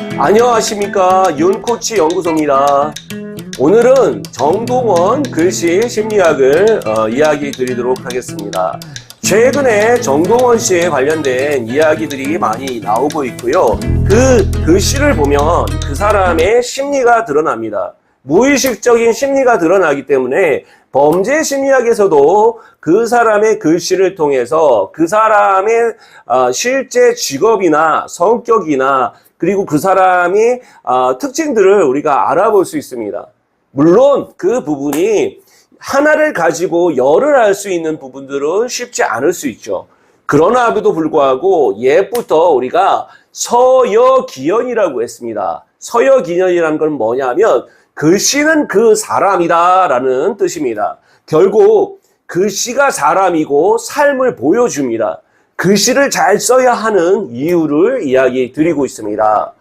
안녕하십니까 윤코치 연구소입니다. 오늘은 정동원 글씨 심리학을 어, 이야기 드리도록 하겠습니다. 최근에 정동원 씨에 관련된 이야기들이 많이 나오고 있고요. 그 글씨를 보면 그 사람의 심리가 드러납니다. 무의식적인 심리가 드러나기 때문에 범죄 심리학에서도 그 사람의 글씨를 통해서 그 사람의 어, 실제 직업이나 성격이나 그리고 그 사람의 어, 특징들을 우리가 알아볼 수 있습니다. 물론 그 부분이 하나를 가지고 열을 알 수 있는 부분들은 쉽지 않을 수 있죠. 그러나에도 불구하고 옛부터 우리가 서여기연이라고 했습니다. 서여기연이라는 건 뭐냐면 글씨는 그 사람이다 라는 뜻입니다. 결국 글씨가 사람이고 삶을 보여줍니다. 글씨를 잘 써야 하는 이유를 이야기 드리고 있습니다.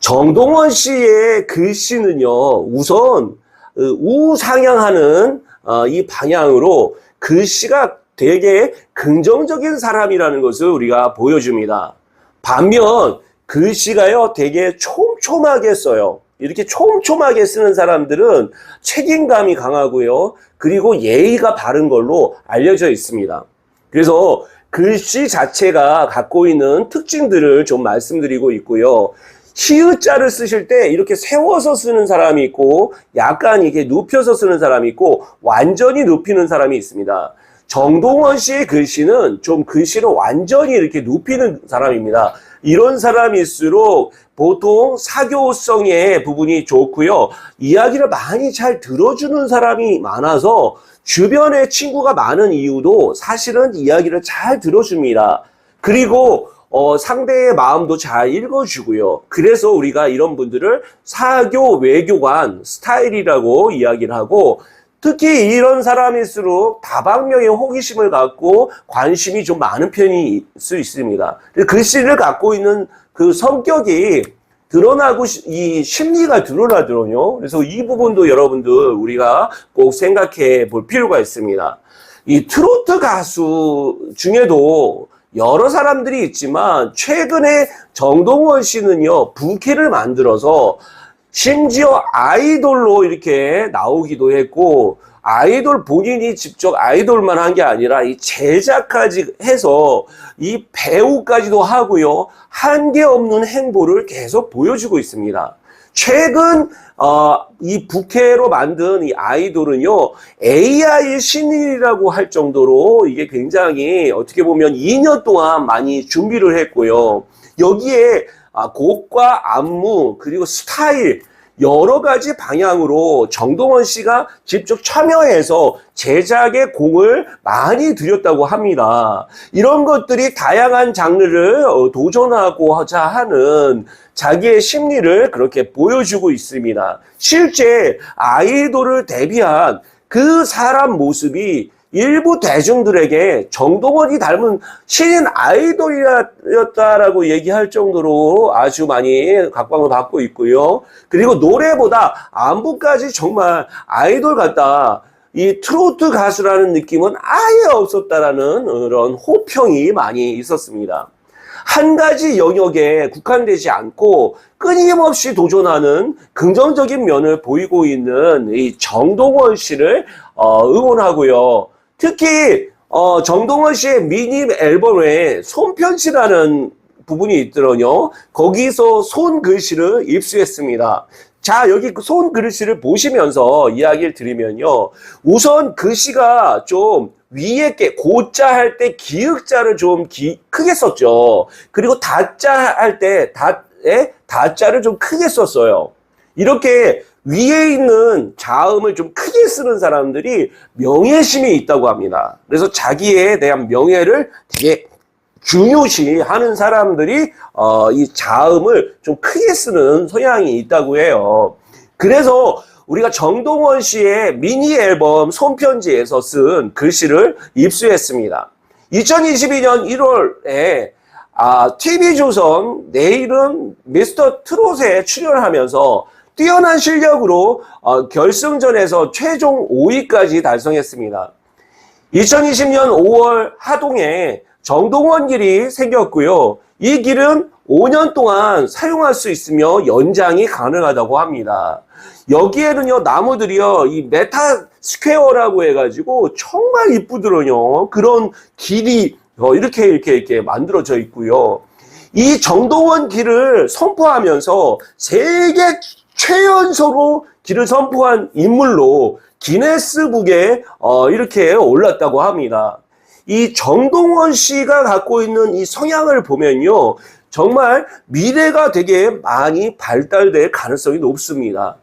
정동원 씨의 글씨는요, 우선 어, 우상향하는 어, 이 방향으로 글씨가 되게 긍정적인 사람이라는 것을 우리가 보여줍니다. 반면 글씨가요, 되게 촘촘하게 써요. 이렇게 촘촘하게 쓰는 사람들은 책임감이 강하고요. 그리고 예의가 바른 걸로 알려져 있습니다. 그래서 글씨 자체가 갖고 있는 특징들을 좀 말씀드리고 있고요. 히읗자를 쓰실 때 이렇게 세워서 쓰는 사람이 있고 약간 이렇게 눕혀서 쓰는 사람이 있고 완전히 눕히는 사람이 있습니다. 정동원 씨의 글씨는 좀 글씨를 완전히 이렇게 눕히는 사람입니다. 이런 사람일수록 보통 사교성의 부분이 좋고요. 이야기를 많이 잘 들어주는 사람이 많아서 주변에 친구가 많은 이유도 사실은 이야기를 잘 들어줍니다. 그리고 어, 상대의 마음도 잘 읽어주고요. 그래서 우리가 이런 분들을 사교 외교관 스타일이라고 이야기를 하고 특히 이런 사람일수록 다방면의 호기심을 갖고 관심이 좀 많은 편일 수 있습니다. 글씨를 갖고 있는 그 성격이 드러나고 시- 이 심리가 드러나더군요. 그래서 이 부분도 여러분들 우리가 꼭 생각해 볼 필요가 있습니다. 이 트로트 가수 중에도 여러 사람들이 있지만 최근에 정동원 씨는요 부캐를 만들어서 심지어 아이돌로 이렇게 나오기도 했고 아이돌 본인이 직접 아이돌만 한 게 아니라 이 제작까지 해서 이 배우까지도 하고요 한계 없는 행보를 계속 보여주고 있습니다. 최근 어, 이 부캐로 만든 이 아이돌은요 AI 신인이라고 할 정도로 이게 굉장히 어떻게 보면 2년 동안 많이 준비를 했고요. 여기에 아, 곡과 안무 그리고 스타일 여러 가지 방향으로 정동원 씨가 직접 참여해서 제작에 공을 많이 들였다고 합니다. 이런 것들이 다양한 장르를 어, 도전하고자 하는 자기의 심리를 그렇게 보여주고 있습니다. 실제 아이돌을 데뷔한 그 사람 모습이 일부 대중들에게 정동원이 닮은 신인 아이돌이었다라고 얘기할 정도로 아주 많이 각광을 받고 있고요. 그리고 노래보다 안무까지 정말 아이돌 같다. 이 트로트 가수라는 느낌은 아예 없었다라는 그런 호평이 많이 있었습니다. 한 가지 영역에 국한되지 않고 끊임없이 도전하는 긍정적인 면을 보이고 있는 이 정동원 씨를 어, 응원하고요. 특히 어, 정동원 씨의 미니 앨범에 손편지라는 부분이 있더군요. 거기서 손글씨를 입수했습니다. 자, 여기 그 손글씨를 보시면서 이야기를 드리면요. 우선 글씨가 좀 위에 게 고자 할 때 기역자를 좀 기- 크게 썼죠. 그리고 다자 할 때 다에 다자를 좀 크게 썼어요. 이렇게 위에 있는 자음을 좀 크게 쓰는 사람들이 명예심이 있다고 합니다. 그래서 자기에 대한 명예를 되게 중요시 하는 사람들이 어, 이 자음을 좀 크게 쓰는 성향이 있다고 해요. 그래서 우리가 정동원 씨의 미니 앨범 손편지에서 쓴 글씨를 입수했습니다. 2022년 1월에 아, TV조선 내일은 미스터 트롯에 출연하면서 뛰어난 실력으로 어, 결승전에서 최종 5위까지 달성했습니다. 2020년 5월 하동에 정동원 길이 생겼고요. 이 길은 5년 동안 사용할 수 있으며 연장이 가능하다고 합니다. 여기에는요, 나무들이요, 이 메타 스퀘어라고 해가지고 정말 이쁘더군요. 그런 길이 어, 이렇게 이렇게 이렇게 만들어져 있고요. 이 정동원 길을 선포하면서 세계 최연소로 길을 선포한 인물로 기네스북에 어, 이렇게 올랐다고 합니다. 이 정동원 씨가 갖고 있는 이 성향을 보면요. 정말 미래가 되게 많이 발달될 가능성이 높습니다.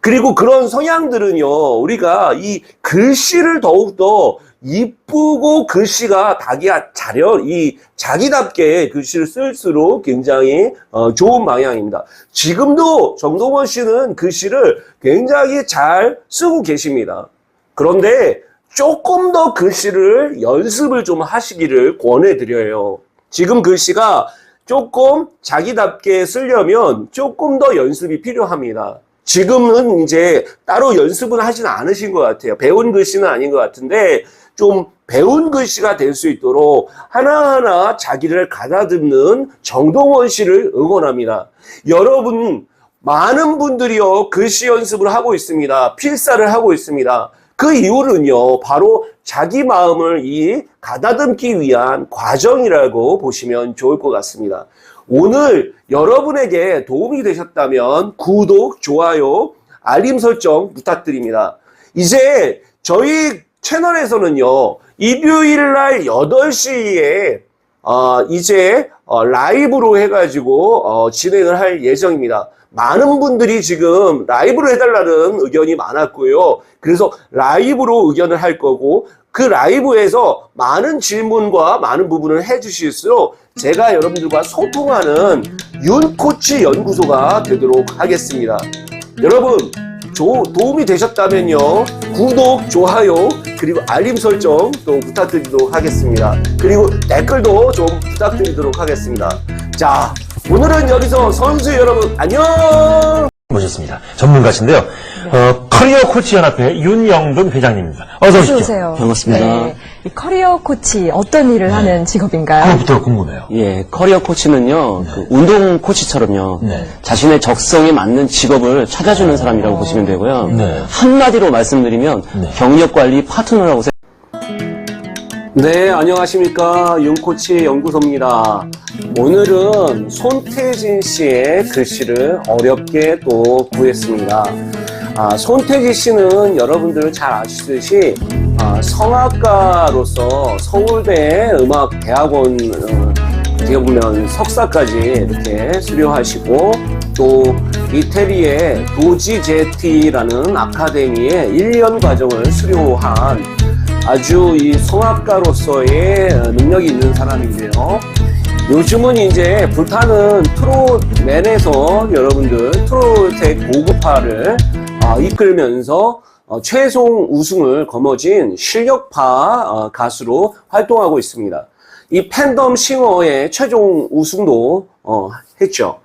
그리고 그런 성향들은요, 우리가 이 글씨를 더욱더 이쁘고 글씨가 자기가 자려, 이 자기답게 글씨를 쓸수록 굉장히 어, 좋은 방향입니다. 지금도 정동원 씨는 글씨를 굉장히 잘 쓰고 계십니다. 그런데 조금 더 글씨를 연습을 좀 하시기를 권해드려요. 지금 글씨가 조금 자기답게 쓰려면 조금 더 연습이 필요합니다. 지금은 이제 따로 연습은 하진 않으신 것 같아요. 배운 글씨는 아닌 것 같은데 좀 배운 글씨가 될 수 있도록 하나하나 자기를 가다듬는 정동원 씨를 응원합니다. 여러분, 많은 분들이요, 글씨 연습을 하고 있습니다. 필사를 하고 있습니다. 그 이유는요, 바로 자기 마음을 이 가다듬기 위한 과정이라고 보시면 좋을 것 같습니다. 오늘 여러분에게 도움이 되셨다면 구독, 좋아요, 알림 설정 부탁드립니다. 이제 저희 채널에서는요, 일요일 날 8시에 어, 이제 어, 라이브로 해가지고 어, 진행을 할 예정입니다. 많은 분들이 지금 라이브로 해달라는 의견이 많았고요. 그래서 라이브로 의견을 할 거고 그 라이브에서 많은 질문과 많은 부분을 해주실수록 제가 여러분들과 소통하는 윤코치 연구소가 되도록 하겠습니다. 여러분 조- 도움이 되셨다면요 구독, 좋아요 그리고 알림 설정 또 부탁드리도록 하겠습니다. 그리고 댓글도 좀 부탁드리도록 하겠습니다. 자 오늘은 여기서 선수 여러분 안녕. 모셨습니다. 전문가신데요. 어, 커리어 코치 연합회 윤영돈 회장님입니다. 어서 오십시오. 어서오세요. 반갑습니다. 네. 이 커리어 코치 어떤 일을 하는 직업인가요? 그것부터 궁금해요. 예, 커리어 코치는요, 그 운동 코치처럼요, 네. 자신의 적성에 맞는 직업을 찾아주는 사람이라고 보시면 되고요. 네. 한마디로 말씀드리면 네. 경력 관리 파트너라고 생각합니다. 네, 안녕하십니까. 윤코치 연구소입니다. 오늘은 손태진 씨의 글씨를 어렵게 또 구했습니다. 아, 손태진 씨는 여러분들 잘 아시듯이 아, 성악가로서 서울대 음악대학원 어, 어떻게 보면 석사까지 이렇게 수료하시고 또 이태리의 도지제티라는 아카데미에 1년 과정을 수료한 아주 이 성악가로서의 능력이 있는 사람인데요. 요즘은 이제 불타는 트롯맨에서 여러분들 트롯의 고급화를 아, 이끌면서 어, 최종 우승을 거머쥔 실력파 어, 가수로 활동하고 있습니다. 이 팬덤 싱어의 최종 우승도 어, 했죠.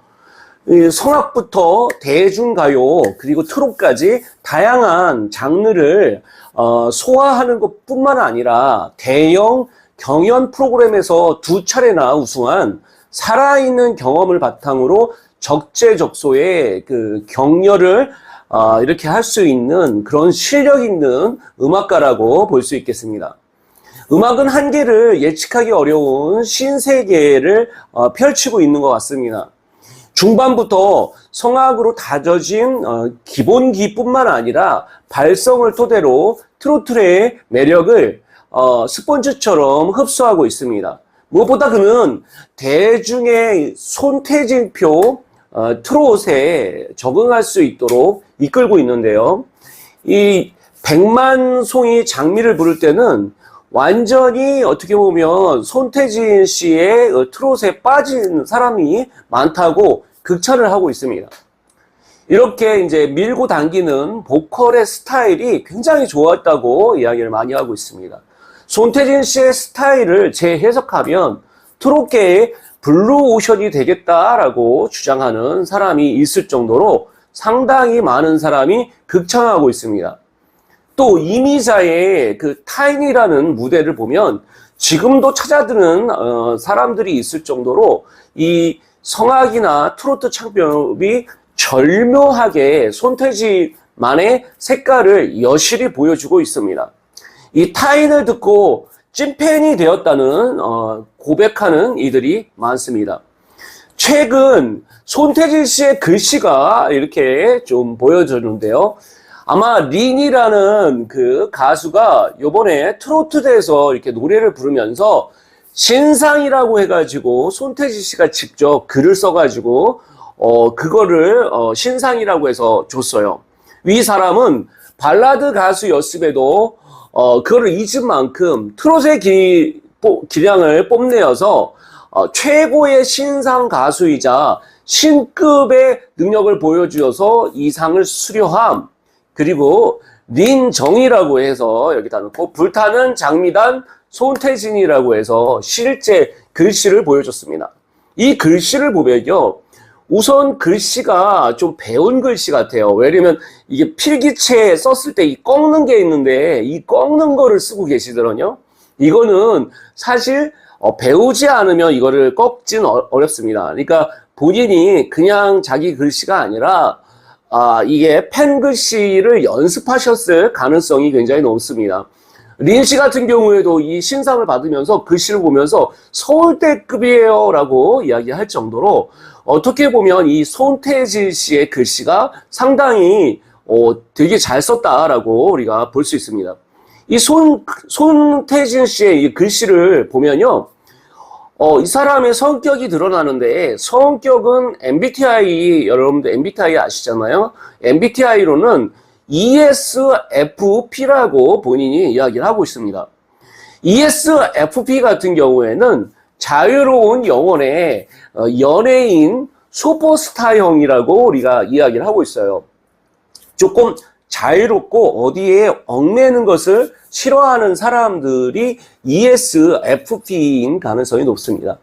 이 성악부터 대중가요 그리고 트롯까지 다양한 장르를 어, 소화하는 것뿐만 아니라 대형 경연 프로그램에서 두 차례나 우승한 살아있는 경험을 바탕으로 적재적소의 그 격려를 어, 이렇게 할 수 있는 그런 실력 있는 음악가라고 볼 수 있겠습니다. 음악은 한계를 예측하기 어려운 신세계를 어, 펼치고 있는 것 같습니다. 중반부터 성악으로 다져진 어, 기본기뿐만 아니라 발성을 토대로 트로트의 매력을 어, 스펀지처럼 흡수하고 있습니다. 무엇보다 그는 대중의 손태진표 어, 트롯에 적응할 수 있도록 이끌고 있는데요. 이 백만 송이 장미를 부를 때는 완전히 어떻게 보면 손태진 씨의 어, 트롯에 빠진 사람이 많다고 극찬을 하고 있습니다. 이렇게 이제 밀고 당기는 보컬의 스타일이 굉장히 좋았다고 이야기를 많이 하고 있습니다. 손태진 씨의 스타일을 재해석하면 트롯계의 블루 오션이 되겠다라고 주장하는 사람이 있을 정도로 상당히 많은 사람이 극찬하고 있습니다. 또 이미자의 그 타인이라는 무대를 보면 지금도 찾아드는 어, 사람들이 있을 정도로 이 성악이나 트로트 창법이 절묘하게 손태지만의 색깔을 여실히 보여주고 있습니다. 이 타인을 듣고 찐팬이 되었다는 어, 고백하는 이들이 많습니다. 최근 손태진 씨의 글씨가 이렇게 좀 보여주는데요. 아마 린이라는 그 가수가 요번에 트로트대에서 이렇게 노래를 부르면서 신상이라고 해가지고 손태진 씨가 직접 글을 써가지고 어 그거를 어 신상이라고 해서 줬어요. 이 사람은 발라드 가수였음에도 어 그거를 잊은 만큼 트롯의 기, 뽀- 기량을 뽐내어서 어, 최고의 신상 가수이자 신급의 능력을 보여주어서 이 상을 수료함. 그리고 린정이라고 해서 여기다 놓고 불타는 장미단 손태진이라고 해서 실제 글씨를 보여줬습니다. 이 글씨를 보면요. 우선 글씨가 좀 배운 글씨 같아요. 왜냐면 이게 필기체에 썼을 때 이 꺾는 게 있는데 이 꺾는 거를 쓰고 계시더군요. 이거는 사실 어, 배우지 않으면 이거를 꺾진 어, 어렵습니다. 그러니까 본인이 그냥 자기 글씨가 아니라 아, 이게 펜 글씨를 연습하셨을 가능성이 굉장히 높습니다. 린 씨 같은 경우에도 이 신상을 받으면서 글씨를 보면서 서울대급이에요 라고 이야기할 정도로 어떻게 보면 이 손태진 씨의 글씨가 상당히 어, 되게 잘 썼다라고 우리가 볼 수 있습니다. 이 손, 손태진 씨의 이 글씨를 보면요. 어, 이 사람의 성격이 드러나는데 성격은 MBTI 여러분들 MBTI 아시잖아요. MBTI로는 ESFP라고 본인이 이야기를 하고 있습니다. ESFP 같은 경우에는 자유로운 영혼의 어, 연예인 슈퍼스타형이라고 우리가 이야기를 하고 있어요. 조금 자유롭고 어디에 얽매는 것을 싫어하는 사람들이 ESFP인 가능성이 높습니다.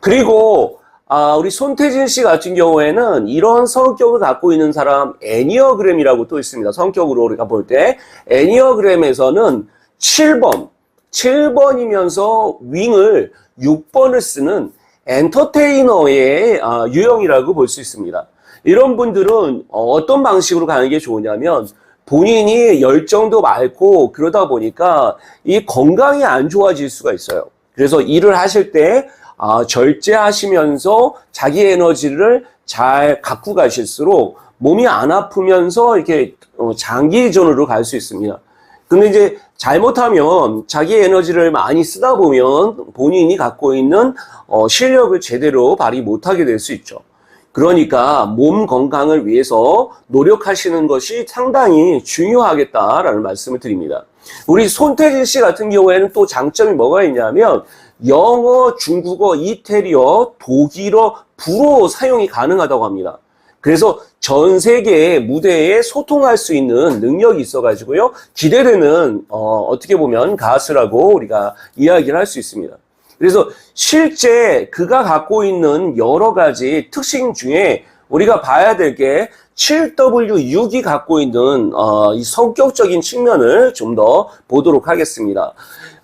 그리고 아, 우리 손태진 씨 같은 경우에는 이런 성격을 갖고 있는 사람 애니어그램이라고 또 있습니다. 성격으로 우리가 볼 때 애니어그램에서는 7번, 7번이면서 윙을 6번을 쓰는 엔터테이너의 아, 유형이라고 볼 수 있습니다. 이런 분들은 어, 어떤 방식으로 가는 게 좋으냐면 본인이 열정도 많고 그러다 보니까 이 건강이 안 좋아질 수가 있어요. 그래서 일을 하실 때 아, 절제하시면서 자기 에너지를 잘 갖고 가실수록 몸이 안 아프면서 이렇게 어, 장기전으로 갈 수 있습니다. 근데 이제 잘못하면 자기 에너지를 많이 쓰다 보면 본인이 갖고 있는 어, 실력을 제대로 발휘 못하게 될 수 있죠. 그러니까 몸 건강을 위해서 노력하시는 것이 상당히 중요하겠다라는 말씀을 드립니다. 우리 손태진 씨 같은 경우에는 또 장점이 뭐가 있냐면 영어, 중국어, 이태리어, 독일어, 불어 사용이 가능하다고 합니다. 그래서 전 세계 무대에 소통할 수 있는 능력이 있어가지고요. 기대되는, 어, 어떻게 보면 가수라고 우리가 이야기를 할 수 있습니다. 그래서 실제 그가 갖고 있는 여러 가지 특징 중에 우리가 봐야 될 게 7W6이 갖고 있는 어, 이 성격적인 측면을 좀 더 보도록 하겠습니다.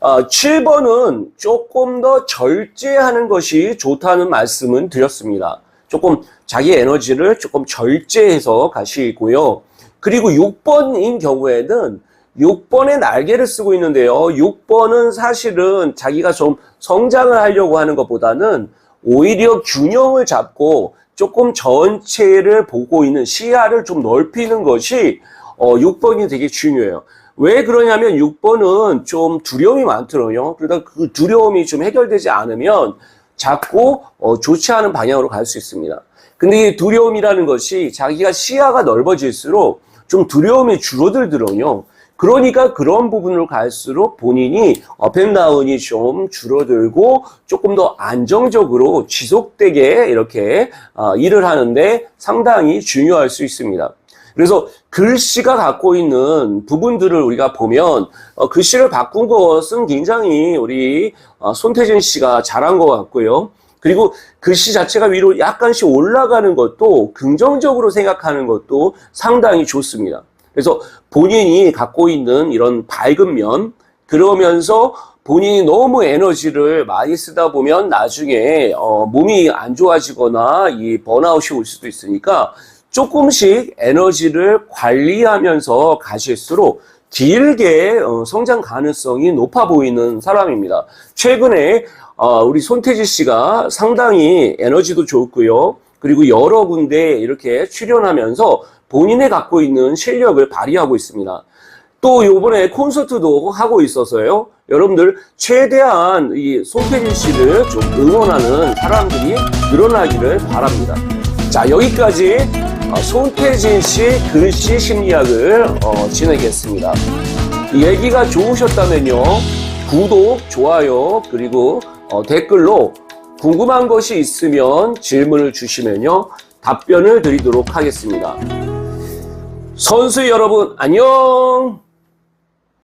어, 7번은 조금 더 절제하는 것이 좋다는 말씀은 드렸습니다. 조금 자기 에너지를 조금 절제해서 가시고요. 그리고 6번인 경우에는 6번의 날개를 쓰고 있는데요. 6번은 사실은 자기가 좀 성장을 하려고 하는 것보다는 오히려 균형을 잡고 조금 전체를 보고 있는 시야를 좀 넓히는 것이 어, 6번이 되게 중요해요. 왜 그러냐면 6번은 좀 두려움이 많더라고요. 그러다 그 두려움이 좀 해결되지 않으면 자꾸 어, 좋지 않은 방향으로 갈 수 있습니다. 근데 이 두려움이라는 것이 자기가 시야가 넓어질수록 좀 두려움이 줄어들더라고요. 그러니까 그런 부분으로 갈수록 본인이 업앤다운이 좀 줄어들고 조금 더 안정적으로 지속되게 이렇게 어, 일을 하는데 상당히 중요할 수 있습니다. 그래서 글씨가 갖고 있는 부분들을 우리가 보면 어, 글씨를 바꾼 것은 굉장히 우리 어, 손태진 씨가 잘한 것 같고요. 그리고 글씨 자체가 위로 약간씩 올라가는 것도 긍정적으로 생각하는 것도 상당히 좋습니다. 그래서 본인이 갖고 있는 이런 밝은 면, 그러면서 본인이 너무 에너지를 많이 쓰다 보면 나중에 어, 몸이 안 좋아지거나 이 번아웃이 올 수도 있으니까 조금씩 에너지를 관리하면서 가실수록 길게 어, 성장 가능성이 높아 보이는 사람입니다. 최근에 어, 우리 손태지 씨가 상당히 에너지도 좋고요. 그리고 여러 군데 이렇게 출연하면서 본인의 갖고 있는 실력을 발휘하고 있습니다. 또 요번에 콘서트도 하고 있어서요. 여러분들 최대한 이 손태진 씨를 좀 응원하는 사람들이 늘어나기를 바랍니다. 자, 여기까지 어, 손태진 씨 글씨 심리학을 어, 진행했습니다. 이 얘기가 좋으셨다면요. 구독, 좋아요, 그리고 어, 댓글로 궁금한 것이 있으면 질문을 주시면요. 답변을 드리도록 하겠습니다. 선수 여러분, 안녕!